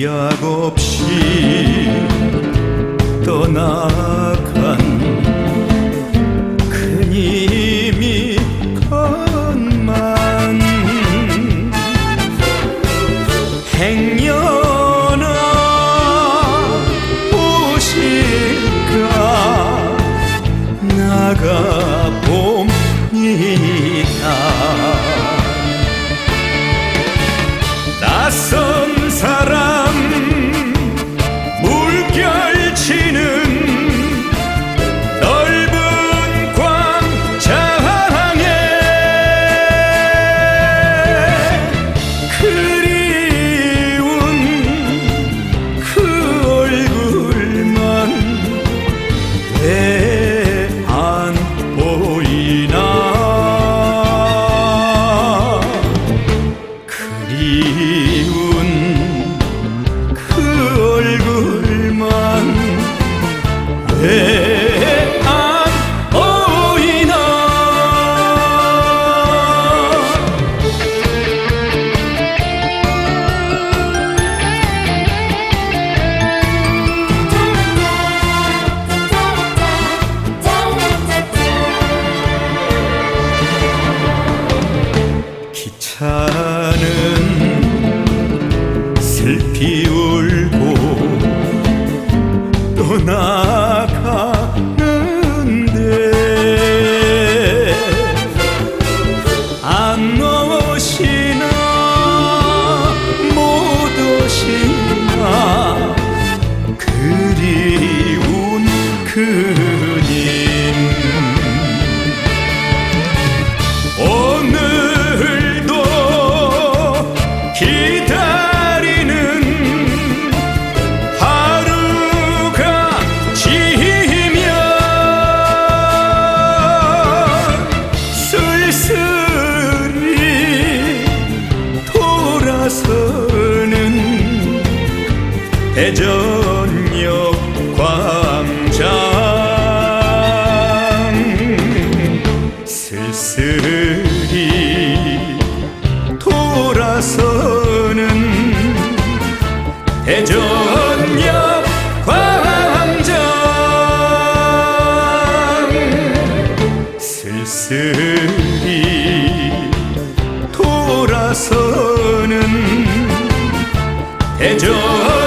기약 없이 슬피 울고 떠나 대전역 광장. 슬슬히 돌아서는 대전역 광장. 슬슬히 돌아서는 대전